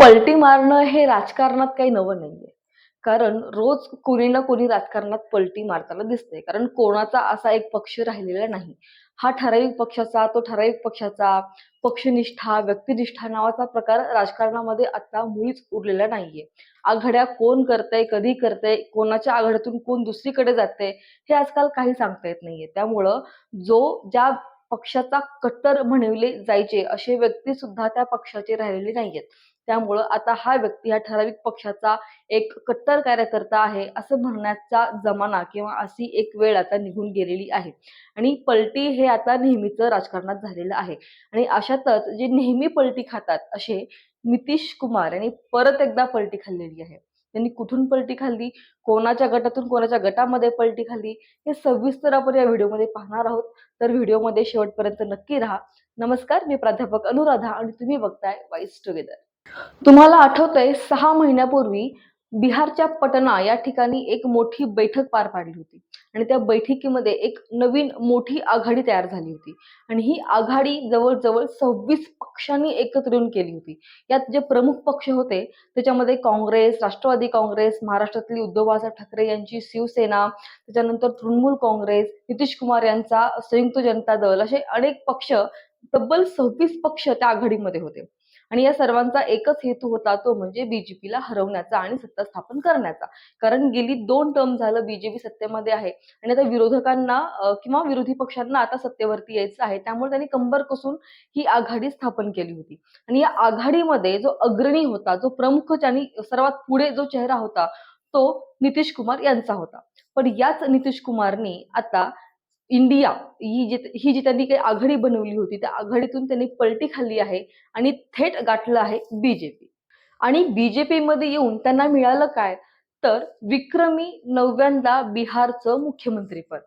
पलटी मारणं हे राजकारणात काही नवं नाहीये. कारण रोज कुणी ना कोणी राजकारणात पलटी मारताना दिसतंय. कारण कोणाचा असा एक पक्ष राहिलेला नाही. हा ठराविक पक्षाचा, तो ठराविक पक्षाचा, पक्षनिष्ठा, व्यक्तिनिष्ठा नावाचा प्रकार राजकारणामध्ये आता मुळीच उरलेला नाहीये. आघाड्या कोण करतंय, कधी करतंय, कोणाच्या आघाडीतून कोण दुसरीकडे जाते हे आजकाल काही सांगता येत नाहीये. त्यामुळं जो ज्या पक्षाचा कट्टर म्हणवले जायचे असे व्यक्ती सुद्धा त्या पक्षाचे राहिलेले नाहीयेत. त्यामुळं आता हा व्यक्ती हा ठराविक पक्षाचा एक कट्टर कार्यकर्ता आहे असं म्हणण्याचा जमाना किंवा अशी एक वेळ आता निघून गेलेली आहे. आणि पलटी हे आता नेहमीचं राजकारणात झालेलं आहे. आणि अशातच जे नेहमी पलटी खातात असे नितीश कुमार यांनी परत एकदा पलटी खाल्लेली आहे. त्यांनी कुठून पलटी खाल्ली, कोणाच्या गटातून कोणाच्या गटामध्ये पलटी खाल्ली, हे सविस्तर आपण या व्हिडिओमध्ये पाहणार आहोत. तर व्हिडिओमध्ये शेवटपर्यंत नक्की राहा. नमस्कार, मी प्राध्यापक अनुराधा आणि तुम्ही बघताय वाईस टुगेदर. तुम्हाला आठवतंय सहा महिन्यापूर्वी बिहारच्या पटना या ठिकाणी एक मोठी बैठक पार पाडली होती. आणि त्या बैठकीमध्ये एक नवीन मोठी आघाडी तयार झाली होती. आणि ही आघाडी जवळजवळ सव्वीस पक्षांनी एकत्र येऊन केली होती. यात जे प्रमुख पक्ष होते त्याच्यामध्ये काँग्रेस राष्ट्रवादी काँग्रेस महाराष्ट्रातली उद्धव बाळासाहेब ठाकरे यांची शिवसेना त्याच्यानंतर तृणमूल काँग्रेस नितीश कुमार यांचा संयुक्त जनता दल असे अनेक पक्ष तब्बल सव्वीस पक्ष त्या आघाडीमध्ये होते. आणि या सर्वांचा एकच हेतू होता तो म्हणजे बीजेपीला हरवण्याचा आणि सत्ता स्थापन करण्याचा. कारण गेली दोन टर्म झालं बीजेपी सत्तेमध्ये आहे आणि आता विरोधकांना किंवा विरोधी पक्षांना आता सत्तेवरती यायचं आहे. त्यामुळे त्यांनी कंबर कसून ही आघाडी स्थापन केली होती. आणि या आघाडीमध्ये जो अग्रणी होता जो प्रमुख आणि सर्वात पुढे जो चेहरा होता तो नितीश कुमार यांचा होता. पण याच नितीश कुमारनी आता इंडिया ही जी ही जी त्यांनी काही आघाडी बनवली होती त्या आघाडीतून त्यांनी पलटी खाल्ली आहे आणि थेट गाठलं आहे बीजेपी आणि बीजेपी मध्ये येऊन त्यांना मिळालं काय? तर विक्रमी नव्यांदा बिहारचं मुख्यमंत्रीपद.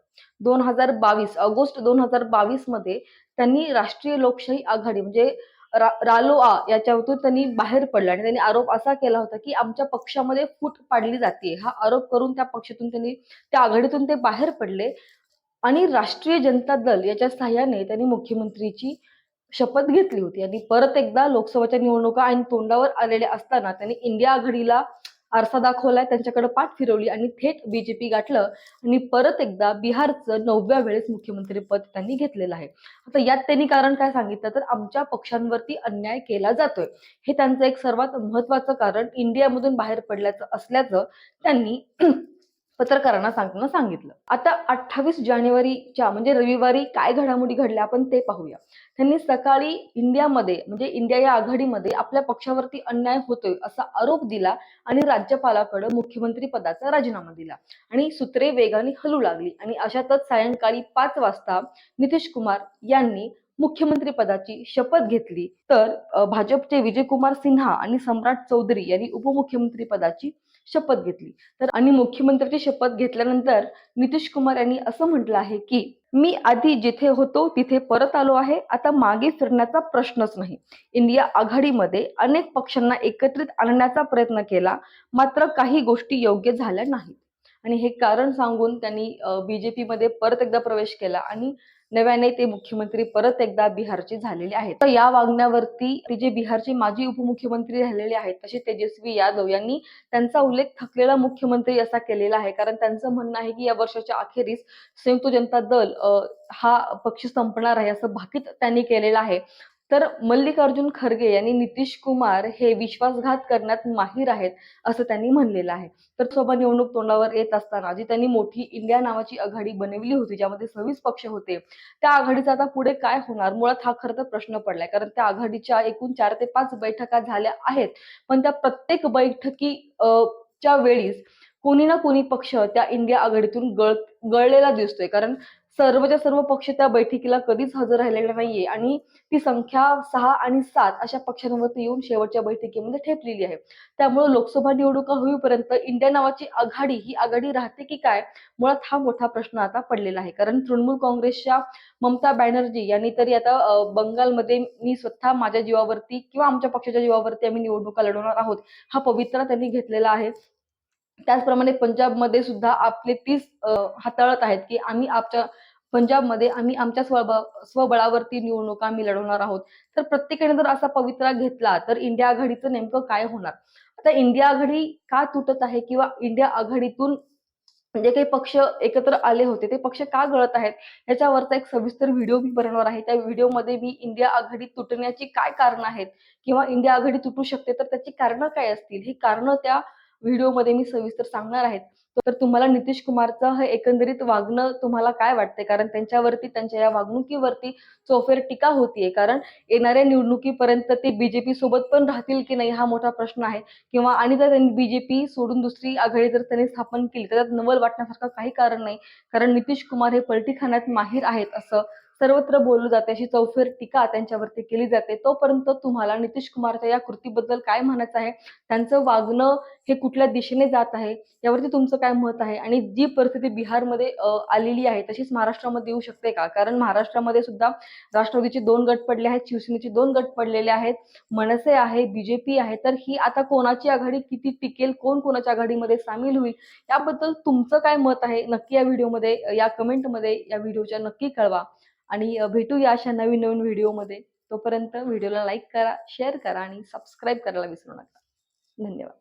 दोन हजार बावीस ऑगस्ट दोन हजार बावीसमध्ये त्यांनी राष्ट्रीय लोकशाही आघाडी म्हणजे रा- रालोआ याच्यावरून त्यांनी बाहेर पडला आणि त्यांनी आरोप असा केला होता की आमच्या पक्षामध्ये फूट पाडली जाते हा आरोप करून त्या पक्षातून त्यांनी त्या आघाडीतून ते बाहेर पडले आणि राष्ट्रीय जनता दल याच्या सहाय्याने त्यांनी मुख्यमंत्रीची शपथ घेतली होती. आणि परत एकदा लोकसभेच्या निवडणुका आणि तोंडावर आलेल्या असताना त्यांनी इंडिया आघाडीला आरसा दाखवलाय त्यांच्याकडे पाठ फिरवली आणि थेट बीजेपी गाठलं आणि परत एकदा बिहारचं नवव्या वेळेस मुख्यमंत्री पद त्यांनी घेतलेलं आहे. आता यात त्यांनी कारण काय सांगितलं? तर आमच्या पक्षांवरती अन्याय केला जातोय. हे त्यांचं एक सर्वात महत्वाचं कारण इंडियामधून बाहेर पडल्याचं असल्याचं त्यांनी पत्रकारांना सांगताना सांगितलं. आता अठ्ठावीस जानेवारीच्या म्हणजे रविवारी काय घडामोडी घडल्या आपण ते पाहूया. त्यांनी सकाळी इंडियामध्ये म्हणजे इंडिया या आघाडीमध्ये आपल्या पक्षावरती अन्याय होतोय असा आरोप दिला आणि राज्यपालाकडे मुख्यमंत्री पदाचा राजीनामा दिला. आणि सूत्रे वेगाने हलू लागली आणि अशातच सायंकाळी पाच वाजता नितीश कुमार यांनी मुख्यमंत्री पदाची शपथ घेतली. तर भाजपचे विजयकुमार सिन्हा आणि सम्राट चौधरी यांनी उपमुख्यमंत्री पदाची शपथ घेतली. तर आणि मुख्यमंत्र्याची शपथ घेतल्यानंतर नितीश कुमार यांनी असं म्हटलं आहे की मी आधी जिथे होतो तिथे परत आलो आहे. आता मागे फिरण्याचा प्रश्नच नाही. इंडिया आघाडीमध्ये अनेक पक्षांना एकत्रित आणण्याचा प्रयत्न केला मात्र काही गोष्टी योग्य झाल्या नाहीत. आणि हे कारण सांगून त्यांनी बीजेपी मध्ये परत एकदा प्रवेश केला आणि नव्याने ते मुख्यमंत्री परत एकदा बिहारचे झालेले आहेत. तर या वागण्यावरती ते जे बिहारचे माजी उपमुख्यमंत्री राहिलेले आहेत तसे तेजस्वी यादव यांनी त्यांचा उल्लेख थकलेला मुख्यमंत्री असा केलेला आहे. कारण त्यांचं म्हणणं आहे की या वर्षाच्या अखेरीस संयुक्त जनता दल हा पक्ष संपणार आहे असं भाकीत त्यांनी केलेलं आहे. तर मल्लिकार्जुन खरगे यांनी नितीश कुमार हे विश्वासघात करण्यात माहीर आहेत असं त्यांनी म्हणलेलं आहे. तर सभा निवडणूक तोंडावर येत असताना जी त्यांनी मोठी इंडिया नावाची आघाडी बनवली होती ज्यामध्ये सव्वीस पक्ष होते त्या आघाडीचा आता पुढे काय होणार? मुळात हा खरं तर प्रश्न पडलाय. कारण त्या आघाडीच्या एकूण चार ते पाच बैठका झाल्या आहेत पण त्या प्रत्येक बैठकी च्या वेळीस कोणी ना कोणी पक्ष त्या इंडिया आघाडीतून गळ गळलेला दिसतोय. कारण सर्वच्या सर्व पक्ष त्या बैठकीला कधीच हजर राहिलेला नाहीये. आणि ती संख्या सहा आणि सात अशा पक्षांवरती येऊन शेवटच्या बैठकीमध्ये ठेपलेली आहे. त्यामुळे लोकसभा निवडणुका होईपर्यंत इंडिया नावाची आघाडी ही आघाडी राहते की काय? मुळात हा मोठा प्रश्न आता पडलेला आहे. कारण तृणमूल काँग्रेसच्या ममता बॅनर्जी यांनी तरी आता बंगालमध्ये मी स्वतः माझ्या जीवावरती किंवा आमच्या पक्षाच्या जीवावरती आम्ही निवडणुका लढवणार आहोत हा पवित्रा त्यांनी घेतलेला आहे. त्याचप्रमाणे पंजाबमध्ये सुद्धा आपले तीस हाताळत आहेत की आम्ही आमच्या पंजाबमध्ये आम्ही आमच्या स्वब स्वबळावरती निवडणुका आम्ही लढवणार आहोत. तर प्रत्येकाने जर असा पवित्रा घेतला तर इंडिया आघाडीचं नेमकं काय होणार? आता इंडिया आघाडी का तुटत आहे किंवा इंडिया आघाडीतून जे काही पक्ष एकत्र आले होते ते पक्ष का गळत आहेत याच्यावरचा एक सविस्तर व्हिडिओ मी बनवणार आहे. त्या व्हिडिओमध्ये मी इंडिया आघाडी तुटण्याची काय कारण आहेत किंवा इंडिया आघाडी तुटू शकते तर त्याची कारणं काय असतील? ही कारणं त्या व्हिडिओमध्ये मी सविस्तर सांगणार आहेत तर तुम्हाला नितीश कुमारचं हे एकंदरीत वागणं तुम्हाला काय वाटते कारण त्यांच्यावरती त्यांच्या या वागणुकीवरती चौफेर टीका होतीये. कारण येणाऱ्या निवडणुकीपर्यंत ते बीजेपी सोबत पण राहतील की नाही हा मोठा प्रश्न आहे. किंवा आणि जर त्यांनी बीजेपी सोडून दुसरी आघाडी जर त्यांनी स्थापन केली तर त्यात नवल वाटण्यासारखं काही कारण नाही. कारण नितीश कुमार हे पलटी खाण्यात माहीर आहेत असं सर्वत्र बोललं जाते अशी चौफेर टीका त्यांच्यावरती केली जाते. तोपर्यंत तुम्हाला नितीश कुमारच्या या कृतीबद्दल काय म्हणायचं आहे त्यांचं वागणं हे कुठल्या दिशेने जात आहे यावरती तुमचं काय मत आहे? आणि जी परिस्थिती बिहारमध्ये आलेली आहे तशीच महाराष्ट्रामध्ये येऊ शकते का? कारण महाराष्ट्रामध्ये सुद्धा राष्ट्रवादीचे दोन गट पडले आहेत शिवसेनेचे दोन गट पडलेले आहेत मनसे आहे बीजेपी आहे तर ही आता कोणाची आघाडी किती टिकेल कोण कोणाच्या आघाडीमध्ये सामील होईल याबद्दल तुमचं काय मत आहे? नक्की या व्हिडिओमध्ये या कमेंटमध्ये या व्हिडिओच्या नक्की कळवा. आणि भेटूया अशा नवीन नवीन व्हिडिओमध्ये. तोपर्यंत व्हिडिओला लाईक करा शेअर करा आणि सबस्क्राईब करायला विसरू नका. धन्यवाद.